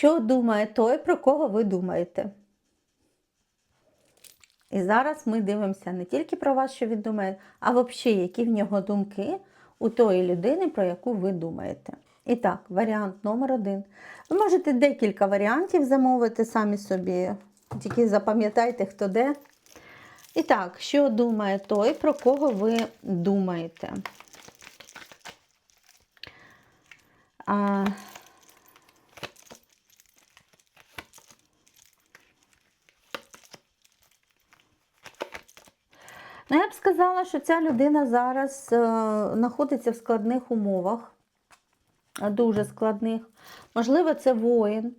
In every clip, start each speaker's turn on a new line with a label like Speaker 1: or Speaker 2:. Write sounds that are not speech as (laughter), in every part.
Speaker 1: Що думає той, про кого ви думаєте? І зараз ми дивимося не тільки про вас, що він думає, а взагалі, які в нього думки у тої людини, про яку ви думаєте. І так, варіант номер один. Ви можете декілька варіантів замовити самі собі, тільки запам'ятайте, хто де. І так, що думає той, про кого ви думаєте? А, Ну, я б сказала, що ця людина зараз е, знаходиться в складних умовах, е, дуже складних. Можливо, це воїн.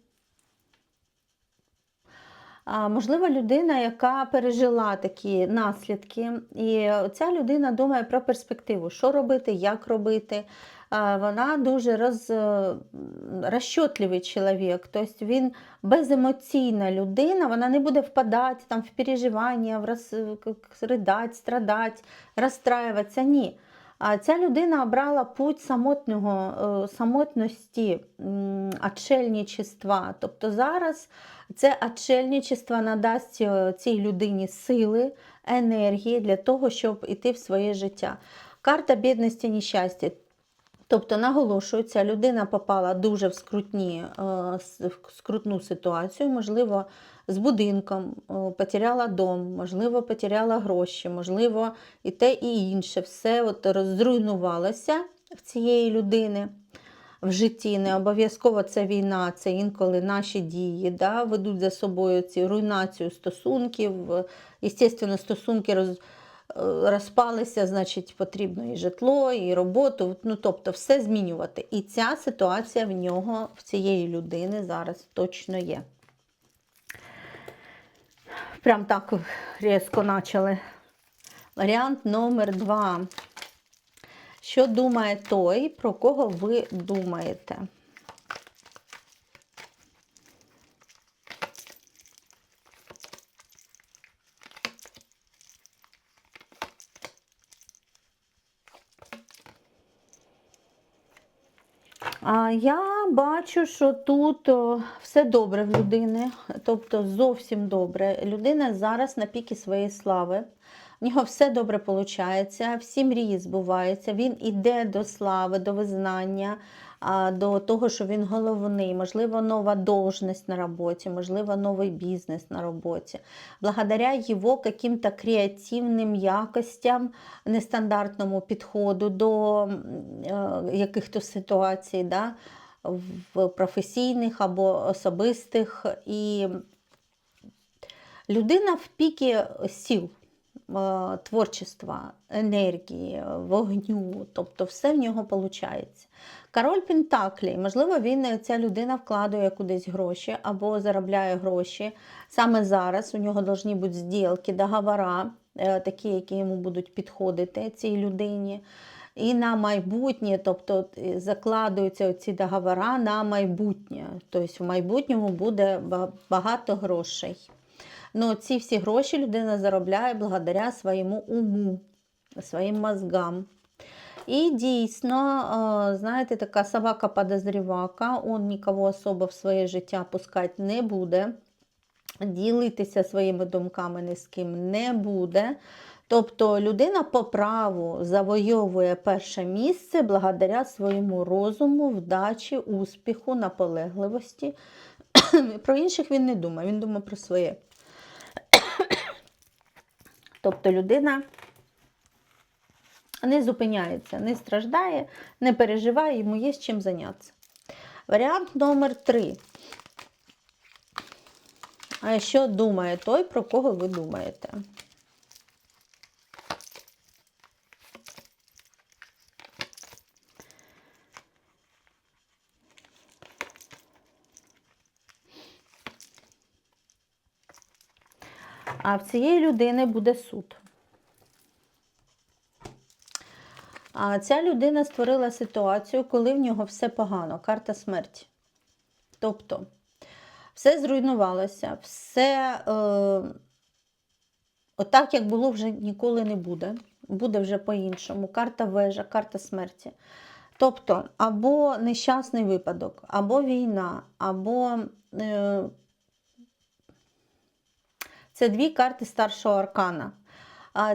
Speaker 1: Можливо, людина, яка пережила такі наслідки, і ця людина думає про перспективу, що робити, як робити. Вона дуже роз, е, розчотливий чоловік, тобто він беземоційна людина, вона не буде впадати там, в переживання, в роз, ридати, страдати, розстраюватися. Ні. А ця людина обрала путь самотнього, е, самотності, отшельничества. Тобто зараз це отшельничество надасть е, цій людині сили, енергії для того, щоб йти в своє життя. Карта бідності нещастя. Тобто, наголошую, ця людина попала дуже в, скрутні, е, в скрутну ситуацію, можливо, з будинком, потеряла дом, можливо, потеряла гроші, можливо, і те, і інше. Все от розруйнувалося в цієї людини в житті. Не обов'язково це війна, це інколи наші дії да, ведуть за собою цю руйнацію стосунків. Єстественно, стосунки роз, розпалися, значить, потрібно і житло, і роботу. Ну, тобто, все змінювати. І ця ситуація в нього, в цієї людини зараз точно є. Прям так різко почали. Варіант номер два. Що думає той, про кого ви думаєте? Я бачу, що тут все добре в людини, тобто зовсім добре. Людина зараз на піки своєї слави. У нього все добре виходить, всі мрії збуваються. Він іде до слави, до визнання, а, до того, що він головний, можливо, нова должність на роботі, можливо, новий бізнес на роботі. Благодаря його каким-то креативним якостям, нестандартному підходу до е, яких-то ситуацій, да, в професійних або особистих. І людина в пікі сіл творчества, енергії, вогню, тобто все в нього виходить. Король Пентаклі, можливо, він е, ця людина вкладує кудись гроші або заробляє гроші. Саме зараз у нього повинні бути зділки, договора, е, такі, які йому будуть підходити цій людині. І на майбутнє, тобто е, закладуються ці договори на майбутнє. Тобто в майбутньому буде багато грошей. Ну, ці всі гроші людина заробляє благодаря своєму уму, своїм мозгам. І дійсно, е, знаєте, така собака подозрівака, он нікого особо в своє життя пускати не буде, ділитися своїми думками ні з ким не буде. Тобто людина по праву завойовує перше місце благодаря своєму розуму, вдачі, успіху, наполегливості. (coughs) Про інших він не думає, він думає про своє. Тобто людина не зупиняється, не страждає, не переживає, йому є з чим зайнятися. Варіант номер три. А що думає той, про кого ви думаєте? А в цієї людини буде суд. А ця людина створила ситуацію, коли в нього все погано, карта смерті. Тобто, все зруйнувалося, все е, отак, як було, вже ніколи не буде. Буде вже по-іншому. Карта вежа, карта смерті. Тобто, або нещасний випадок, або війна, або е, це дві карти старшого аркана.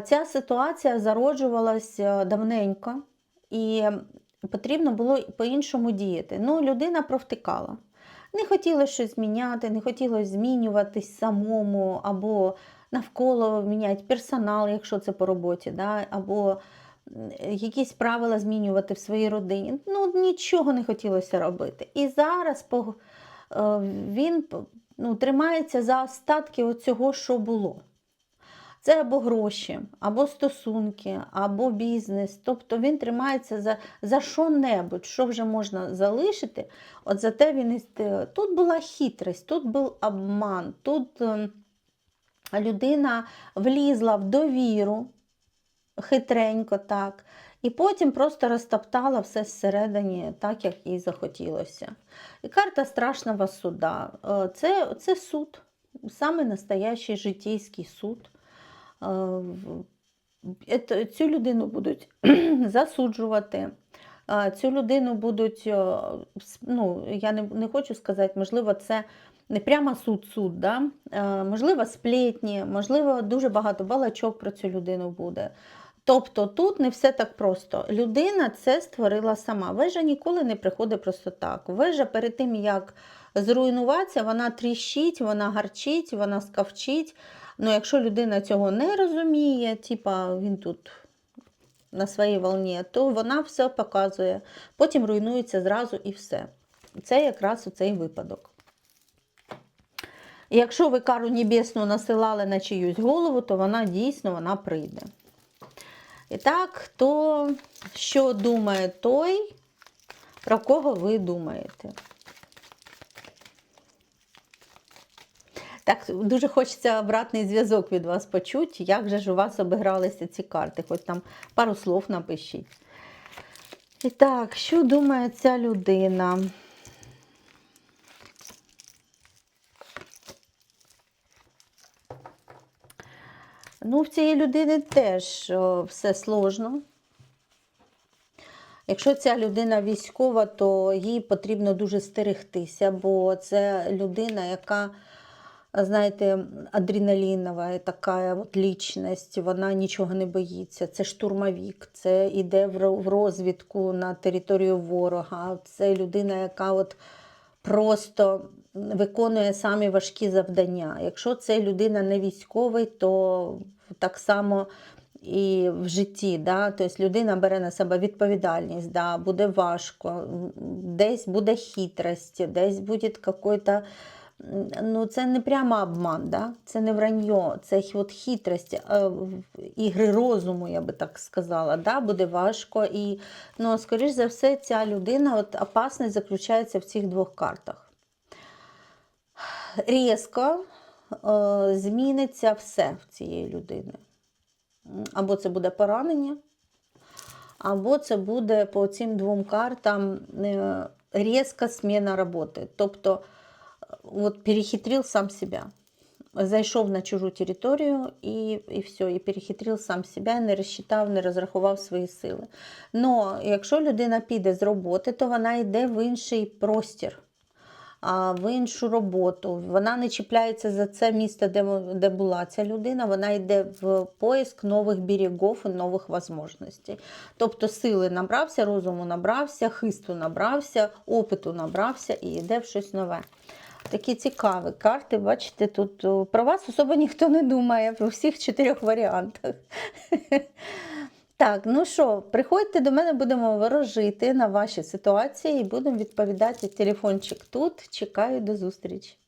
Speaker 1: Ця ситуація зароджувалась е, давненько, і потрібно було по-іншому діяти. Ну, людина провтикала. Не хотілося щось зміняти, не хотілося змінюватись самому, або навколо міняти персонал, якщо це по роботі, да? або якісь правила змінювати в своїй родині. Ну, нічого не хотілося робити. І зараз по, він ну, тримається за остатки оцього, що було. Це або гроші, або стосунки, або бізнес. Тобто він тримається за, за що-небудь, що вже можна залишити. От за те він тут була хитрість, тут був обман, тут ем, людина влізла в довіру хитренько так, і потім просто розтоптала все зсередині, так як їй захотілося. І карта страшного суда. Е, Це, це суд, саме настоящий житейський суд. Е, Цю людину будуть (clears throat) засуджувати. е, Цю людину будуть, ну, я не, не хочу сказати, можливо, це не прямо суд-суд, да? Можливо, сплетні, можливо, дуже багато балачок про цю людину буде. Тобто тут не все так просто. Людина це створила сама. Вежа ніколи не приходить просто так. Вежа перед тим, як зруйнуватися, вона тріщить, вона гарчить, вона скавчить. Ну, якщо людина цього не розуміє, типа він тут на своїй волні, то вона все показує, потім руйнується зразу і все. Це якраз цей випадок. Якщо ви кару небесну насилали на чиюсь голову, то вона дійсно вона прийде. І так, то що думає той, про кого ви думаєте? Так, дуже хочеться обратний зв'язок від вас почути, як же ж у вас обігралися ці карти, хоч там пару слов напишіть. І так, що думає ця людина? Ну, в цієї людини теж все сложно. Якщо ця людина військова, то їй потрібно дуже стерегтися, бо це людина, яка, знаєте, адреналінова, така от лічність, вона нічого не боїться. Це штурмовік, це йде в розвідку на територію ворога. Це людина, яка от просто виконує самі важкі завдання. Якщо це людина не військовий, то так само і в житті. Да? Тобто людина бере на себе відповідальність, да? буде важко, десь буде хитрость, десь буде какой-то. Ну, це не прямо обман, да? це не враньо, це от хитрость, е, ігри розуму, я би так сказала. Да? Буде важко. І, ну, скоріш за все, ця людина, от опасність заключається в цих двох картах. Різко е, зміниться все в цієї людини. Або це буде поранення, або це буде по цим двом картам е, різка зміна роботи. Тобто, е, от перехитрив сам себе. Зайшов на чужу територію і, і все, і перехитрив сам себе, не розчитав, не розрахував свої сили. Но якщо людина піде з роботи, то вона йде в інший простір в іншу роботу. Вона не чіпляється за це місце, де, де була ця людина. Вона йде в поиск нових берегів і нових можливостей. Тобто сили набрався, розуму набрався, хисту набрався, опиту набрався і йде в щось нове. Такі цікаві карти, бачите, тут про вас особо ніхто не думає про всіх чотирьох варіантах. (laughs) Так, ну що, приходьте до мене, будемо ворожити на ваші ситуації і будемо відповідати. Телефончик тут. Чекаю до зустрічі.